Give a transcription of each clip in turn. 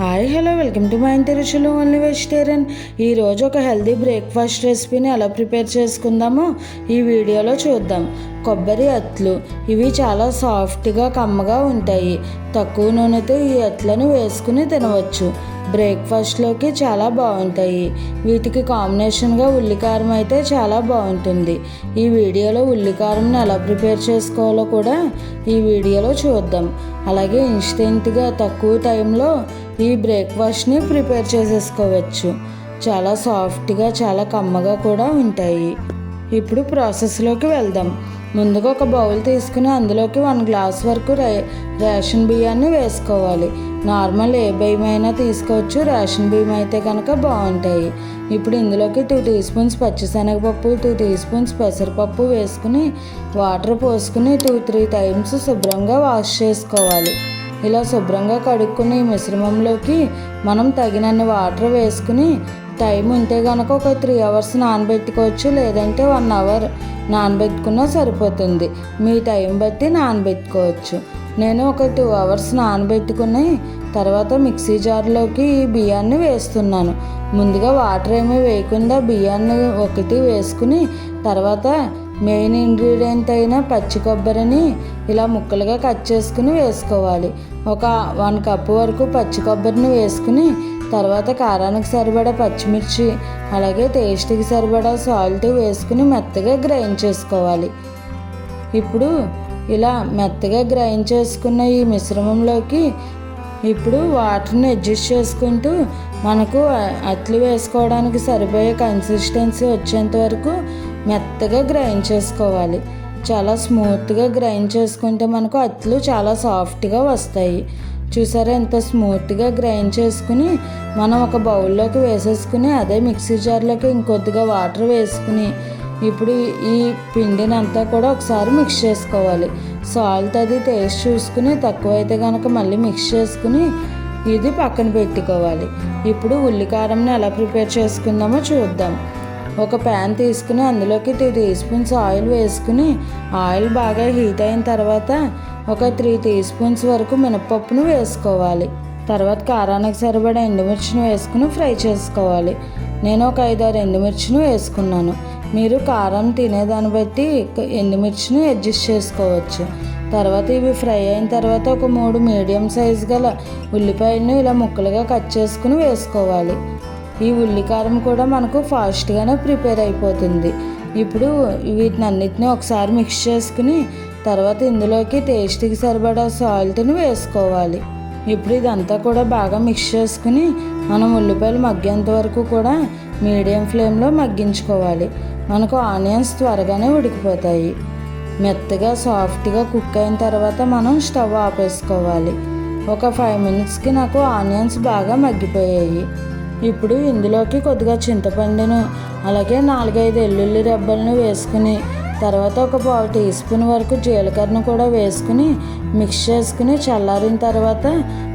Hi hello welcome to మా ఇంటి రుచులు ఓన్లీ వెజిటేరియన్ ఈరోజు ఒక హెల్దీ బ్రేక్ఫాస్ట్ రెసిపీని ఎలా ప్రిపేర్ చేసుకుందామో ఈ వీడియోలో చూద్దాం. కొబ్బరి అట్లు ఇవి చాలా సాఫ్ట్గా కమ్మగా ఉంటాయి. తక్కువ నూనెతో ఈ అట్లను వేసుకుని తినవచ్చు. బ్రేక్ఫాస్ట్లోకి చాలా బాగుంటాయి. వీటికి కాంబినేషన్గా ఉల్లికారం అయితే చాలా బాగుంటుంది. ఈ వీడియోలో ఉల్లికారంను ఎలా ప్రిపేర్ చేసుకోవాలో కూడా ఈ వీడియోలో చూద్దాం. అలాగే ఇన్స్టెంట్గా తక్కువ టైంలో ఈ బ్రేక్ఫాస్ట్ని ప్రిపేర్ చేసేసుకోవచ్చు. చాలా సాఫ్ట్గా చాలా కమ్మగా కూడా ఉంటాయి. ఇప్పుడు ప్రాసెస్లోకి వెళ్దాం. ముందుగా ఒక బౌల్ తీసుకుని అందులోకి వన్ గ్లాస్ వరకు రే రేషన్ బియ్యాన్ని వేసుకోవాలి. నార్మల్ ఏ బియ్యం అయినా తీసుకోవచ్చు. రేషన్ బియ్యం అయితే కనుక బాగుంటాయి. ఇప్పుడు ఇందులోకి టూ టీ స్పూన్స్ పచ్చిశనగపప్పు టూ టీ స్పూన్స్ పెసరపప్పు వేసుకుని వాటర్ పోసుకుని టూ త్రీ టైమ్స్ శుభ్రంగా వాష్ చేసుకోవాలి. ఇలా శుభ్రంగా కడుక్కుని ఈ మిశ్రమంలోకి మనం తగినన్ని వాటర్ వేసుకుని టైం ఉంటే కనుక ఒక త్రీ అవర్స్ నానబెట్టుకోవచ్చు లేదంటే వన్ అవర్ నానబెట్టుకున్నా సరిపోతుంది. మీ టైం బట్టి నానబెట్టుకోవచ్చు. నేను ఒక టూ అవర్స్ నానబెట్టుకుని తర్వాత మిక్సీ జార్లోకి ఈ బియ్యాన్ని వేస్తున్నాను. ముందుగా వాటర్ ఏమీ వేయకుండా బియ్యాన్ని ఒకటి వేసుకుని తర్వాత మెయిన్ ఇంగ్రీడియంట్ అయిన పచ్చి కొబ్బరిని ఇలా ముక్కలుగా కట్ చేసుకుని వేసుకోవాలి. ఒక వన్ కప్ వరకు పచ్చి కొబ్బరిని వేసుకుని తర్వాత కారానికి సరిపడా పచ్చిమిర్చి అలాగే టేస్ట్కి సరిపడా సాల్ట్ వేసుకుని మెత్తగా గ్రైండ్ చేసుకోవాలి. ఇప్పుడు ఇలా మెత్తగా గ్రైండ్ చేసుకున్న ఈ మిశ్రమంలోకి ఇప్పుడు వాటర్ని అడ్జస్ట్ చేసుకుంటూ మనకు అట్లు వేసుకోవడానికి సరిపోయే కన్సిస్టెన్సీ వచ్చేంత వరకు మెత్తగా గ్రైండ్ చేసుకోవాలి. చాలా స్మూత్గా గ్రైండ్ చేసుకుంటే మనకు అట్లు చాలా సాఫ్ట్గా వస్తాయి. చూసారా ఎంత స్మూత్గా గ్రైండ్ చేసుకుని మనం ఒక బౌల్లోకి వేసేసుకుని అదే మిక్సీ జార్లోకి ఇంకొద్దిగా వాటర్ వేసుకుని ఇప్పుడు ఈ పిండిని అంతా కూడా ఒకసారి మిక్స్ చేసుకోవాలి. సాల్ట్ అది టేస్ట్ చూసుకుని తక్కువైతే కనుక మళ్ళీ మిక్స్ చేసుకుని ఇది పక్కన పెట్టుకోవాలి. ఇప్పుడు ఉల్లికారంని ఎలా ప్రిపేర్ చేసుకుందామో చూద్దాం. ఒక ప్యాన్ తీసుకుని అందులోకి టీ టీ స్పూన్స్ ఆయిల్ వేసుకుని ఆయిల్ బాగా హీట్ అయిన తర్వాత ఒక త్రీ టీ స్పూన్స్ వరకు మినపప్పును వేసుకోవాలి. తర్వాత కారానికి సరిపడా ఎండుమిర్చిని వేసుకుని ఫ్రై చేసుకోవాలి. నేను ఒక ఐదారు ఎండుమిర్చిని వేసుకున్నాను. మీరు కారం తినేదాన్ని బట్టి ఎండుమిర్చిని అడ్జస్ట్ చేసుకోవచ్చు. తర్వాత ఇవి ఫ్రై అయిన తర్వాత ఒక మూడు మీడియం సైజ్ గల ఉల్లిపాయలను ఇలా ముక్కలుగా కట్ చేసుకుని వేసుకోవాలి. ఈ ఉల్లికారం కూడా మనకు ఫాస్ట్గానే ప్రిపేర్ అయిపోతుంది. ఇప్పుడు వీటిని అన్నిటిని ఒకసారి మిక్స్ చేసుకుని తర్వాత ఇందులోకి టేస్ట్కి సరిపడా సాల్ట్ని వేసుకోవాలి. ఇప్పుడు ఇదంతా కూడా బాగా మిక్స్ చేసుకుని మనం ఉల్లిపాయలు మగ్గేంత వరకు కూడా మీడియం ఫ్లేమ్లో మగ్గించుకోవాలి. మనకు ఆనియన్స్ త్వరగానే ఉడికిపోతాయి. మెత్తగా సాఫ్ట్గా కుక్ అయిన తర్వాత మనం స్టవ్ ఆపేసుకోవాలి. ఒక ఫైవ్ మినిట్స్కి నాకు ఆనియన్స్ బాగా మగ్గిపోయాయి. ఇప్పుడు ఇందులోకి కొద్దిగా చింతపండును అలాగే నాలుగైదు ఎల్లుల్లి రెబ్బలను వేసుకుని తర్వాత ఒక పావు టీ స్పూన్ వరకు జీలకర్రను కూడా వేసుకుని మిక్స్ చేసుకుని చల్లారిన తర్వాత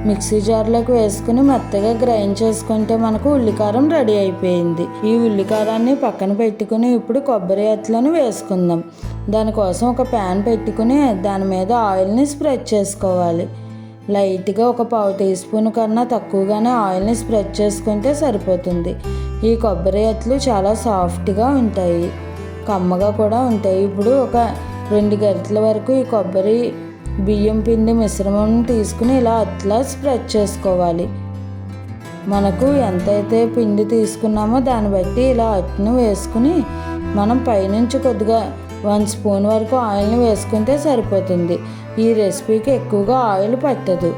మిక్సీ జార్లోకి వేసుకుని మెత్తగా గ్రైండ్ చేసుకుంటే మనకు ఉల్లికారం రెడీ అయిపోయింది. ఈ ఉల్లికారాన్ని పక్కన పెట్టుకుని ఇప్పుడు కొబ్బరి ఎత్తులను వేసుకుందాం. దానికోసం ఒక ప్యాన్ పెట్టుకుని దాని మీద ఆయిల్ని స్ప్రెడ్ చేసుకోవాలి. లైట్గా ఒక పావు టీ స్పూన్ కన్నా తక్కువగానే ఆయిల్ని స్ప్రెడ్ చేసుకుంటే సరిపోతుంది. ఈ కొబ్బరి ఎత్తులు చాలా సాఫ్ట్గా ఉంటాయి. కమ్మగా కూడా ఉంటాయి. ఇప్పుడు ఒక రెండు గంటల వరకు ఈ కొబ్బరి బియ్యం పిండి మిశ్రమం తీసుకుని ఇలా అట్లా స్ప్రెడ్ చేసుకోవాలి. మనకు ఎంతైతే పిండి తీసుకున్నామో దాన్ని బట్టి ఇలా అట్ను వేసుకుని మనం పైనుంచి కొద్దిగా వన్ స్పూన్ వరకు ఆయిల్ని వేసుకుంటే సరిపోతుంది. ఈ రెసిపీకి ఎక్కువగా ఆయిల్ పట్టదు.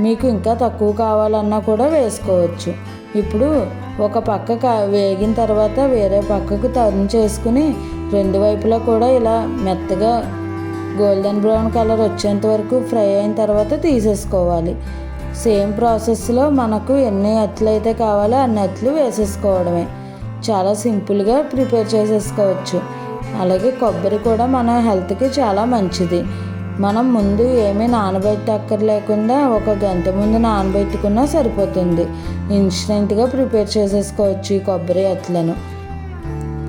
మీకు ఇంకా తక్కువ కావాలన్నా కూడా వేసుకోవచ్చు. ఇప్పుడు ఒక పక్క వేగిన తర్వాత వేరే పక్కకు టర్న్ చేసుకుని రెండు వైపులా కూడా ఇలా మెత్తగా గోల్డెన్ బ్రౌన్ కలర్ వచ్చేంత వరకు ఫ్రై అయిన తర్వాత తీసేసుకోవాలి. సేమ్ ప్రాసెస్లో మనకు ఎన్ని అట్లు అయితే కావాలో అన్ని అట్లు వేసేసుకోవడమే. చాలా సింపుల్గా ప్రిపేర్ చేసేసుకోవచ్చు. అలాగే కొబ్బరి కూడా మన హెల్త్కి చాలా మంచిది. మనం ముందు ఏమీ నానబెట్టక్కర్లేకుండా ఒక గంట ముందు నానబెట్టుకున్నా సరిపోతుంది. ఇన్స్టెంట్గా ప్రిపేర్ చేసేసుకోవచ్చు ఈ కొబ్బరి అట్లను.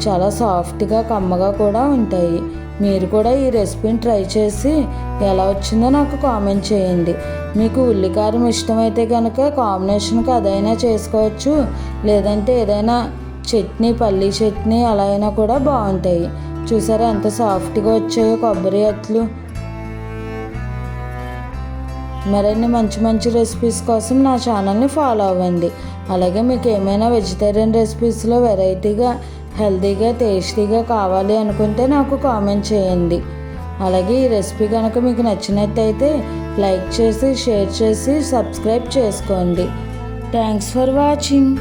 చాలా సాఫ్ట్గా కమ్మగా కూడా ఉంటాయి. మీరు కూడా ఈ రెసిపీని ట్రై చేసి ఎలా వచ్చిందో నాకు కామెంట్ చేయండి. మీకు ఉల్లికారం ఇష్టమైతే కనుక కాంబినేషన్కి అదైనా చేసుకోవచ్చు. లేదంటే ఏదైనా చట్నీ పల్లీ చట్నీ అలా అయినా కూడా బాగుంటాయి. చూసారా ఎంత సాఫ్ట్గా వచ్చాయో కొబ్బరి అట్లు. మరిన్ని మంచి మంచి రెసిపీస్ కోసం నా ఛానల్ని ఫాలో అవ్వండి. అలాగే మీకు ఏమైనా వెజిటేరియన్ రెసిపీస్లో వెరైటీగా హెల్తీగా టేస్టీగా కావాలి అనుకుంటే నాకు కామెంట్ చేయండి. అలాగే ఈ రెసిపీ కనుక మీకు నచ్చినట్టయితే లైక్ చేసి షేర్ చేసి సబ్స్క్రైబ్ చేసుకోండి. Thanks for watching